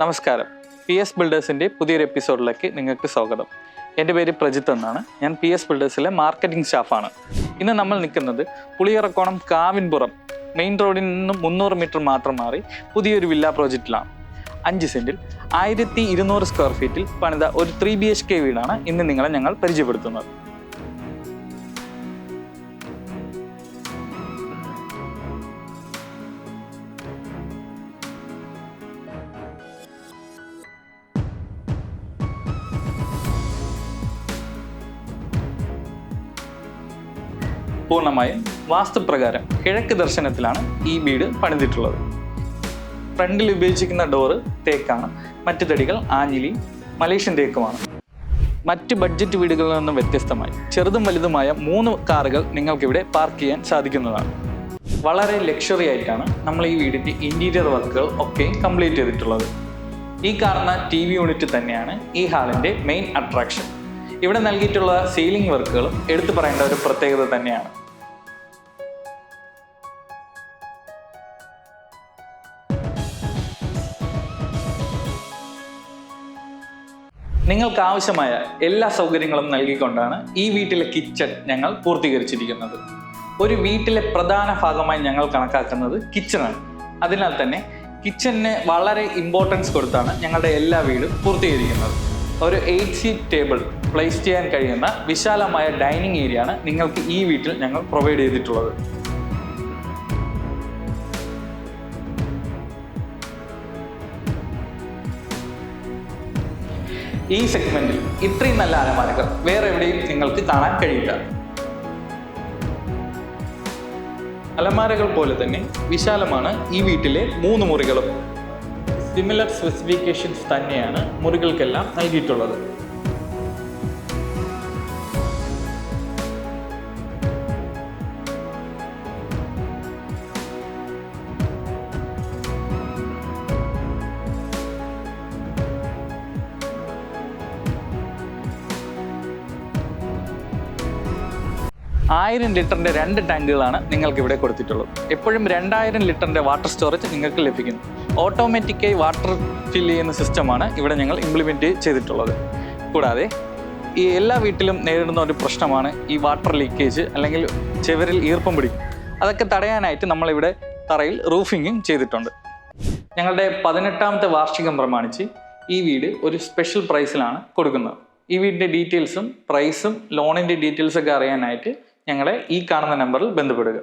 നമസ്കാരം. P S ബിൽഡേഴ്സിന്റെ പുതിയൊരു എപ്പിസോഡിലേക്ക് നിങ്ങൾക്ക് സ്വാഗതം. എന്റെ പേര് പ്രജിത്ത് എന്നാണ്. ഞാൻ പി എസ് ബിൽഡേഴ്സിലെ മാർക്കറ്റിംഗ് സ്റ്റാഫാണ് ഇന്ന് നമ്മൾ നിൽക്കുന്നത് പുളിയറക്കോണം കാവിൻപുറം മെയിൻ റോഡിൽ നിന്ന് മുന്നൂറ് മീറ്റർ മാത്രം മാറി പുതിയൊരു വില്ല പ്രോജക്റ്റിലാണ് അഞ്ച് സെന്റിൽ ആയിരത്തി ഇരുന്നൂറ് സ്ക്വയർ ഫീറ്റിൽ പണിത ഒരു ത്രീ ബി എച്ച് കെ വീടാണ് ഇന്ന് നിങ്ങളെ ഞങ്ങൾ പരിചയപ്പെടുത്തുന്നത്. പൂർണമായും വാസ്തുപ്രകാരം കിഴക്ക് ദർശനത്തിലാണ് ഈ വീട് പണിതിട്ടുള്ളത്. ഫ്രണ്ടിൽ ഉപയോഗിച്ചിരിക്കുന്ന ഡോറ് തേക്കാണ്. മറ്റു തടികൾ ആഞ്ഞിലി മലേഷ്യൻ തേക്കുമാണ്. മറ്റ് ബഡ്ജറ്റ് വീടുകളിൽ നിന്നും വ്യത്യസ്തമായി ചെറുതും വലുതുമായ മൂന്ന് കാറുകൾ നിങ്ങൾക്കിവിടെ പാർക്ക് ചെയ്യാൻ സാധിക്കുന്നതാണ്. വളരെ ലക്ഷറി ആയിട്ടാണ് നമ്മൾ ഈ വീടിന്റെ ഇന്റീരിയർ വർക്കുകൾ ഒക്കെ കംപ്ലീറ്റ് ചെയ്തിട്ടുള്ളത്. ഈ കാണുന്ന ടി വി യൂണിറ്റ് തന്നെയാണ് ഈ ഹാളിന്റെ മെയിൻ അട്രാക്ഷൻ ഇവിടെ നൽകിയിട്ടുള്ള സീലിംഗ് വർക്കുകളും എടുത്തു പറയേണ്ട ഒരു പ്രത്യേകത തന്നെയാണ്. നിങ്ങൾക്ക് ആവശ്യമായ എല്ലാ സൗകര്യങ്ങളും നൽകിക്കൊണ്ടാണ് ഈ വീട്ടിലെ കിച്ചൺ ഞങ്ങൾ പൂർത്തീകരിച്ചിരിക്കുന്നത്. ഒരു വീട്ടിലെ പ്രധാന ഭാഗമായി ഞങ്ങൾ കണക്കാക്കുന്നത് കിച്ചണാണ്. അതിനാൽ തന്നെ കിച്ചണിന് വളരെ ഇമ്പോർട്ടൻസ് കൊടുത്താണ് ഞങ്ങളുടെ എല്ലാ വീടും പൂർത്തീകരിക്കുന്നത്. ഒരു എയ്റ്റ് സീറ്റ് ടേബിൾ പ്ലേസ് ചെയ്യാൻ കഴിയുന്ന വിശാലമായ ഡൈനിങ് ഏരിയ ആണ് നിങ്ങൾക്ക് ഈ വീട്ടിൽ ഞങ്ങൾ പ്രൊവൈഡ് ചെയ്തിട്ടുള്ളത്. ഈ സെഗ്മെന്റിൽ ഇത്രയും നല്ല അലമാരകൾ വേറെ എവിടെയും നിങ്ങൾക്ക് കാണാൻ കഴിയില്ല. അലമാരകൾ പോലെ തന്നെ വിശാലമാണ് ഈ വീട്ടിലെ മൂന്ന് മുറികളും. സിമിലർ സ്പെസിഫിക്കേഷൻസ് തന്നെയാണ് മുറികൾക്കെല്ലാം നൽകിയിട്ടുള്ളത്. ആയിരം ലിറ്ററിന്റെ രണ്ട് ടാങ്കുകളാണ് നിങ്ങൾക്ക് ഇവിടെ കൊടുത്തിട്ടുള്ളത്. എപ്പോഴും രണ്ടായിരം ലിറ്ററിന്റെ വാട്ടർ സ്റ്റോറേജ് നിങ്ങൾക്ക് ലഭിക്കുന്നു. ഓട്ടോമാറ്റിക്കായി വാട്ടർ ഫിൽ ചെയ്യുന്ന സിസ്റ്റമാണ് ഇവിടെ ഞങ്ങൾ ഇംപ്ലിമെന്റ് ചെയ്തിട്ടുള്ളത്. കൂടാതെ ഈ എല്ലാ വീട്ടിലും നേരിടുന്ന ഒരു പ്രശ്നമാണ് ഈ വാട്ടർ ലീക്കേജ് അല്ലെങ്കിൽ ചെവരിൽ ഈർപ്പം പിടിക്കും. അതൊക്കെ തടയാനായിട്ട് നമ്മളിവിടെ തറയിൽ റൂഫിങ്ങും ചെയ്തിട്ടുണ്ട്. ഞങ്ങളുടെ പതിനെട്ടാമത്തെ വാർഷികം പ്രമാണിച്ച് ഈ വീട് ഒരു സ്പെഷ്യൽ പ്രൈസിലാണ് കൊടുക്കുന്നത്. ഈ വീടിന്റെ ഡീറ്റെയിൽസും പ്രൈസും ലോണിന്റെ ഡീറ്റെയിൽസൊക്കെ അറിയാനായിട്ട് ഞങ്ങളെ ഈ കാണുന്ന നമ്പറിൽ ബന്ധപ്പെടുക.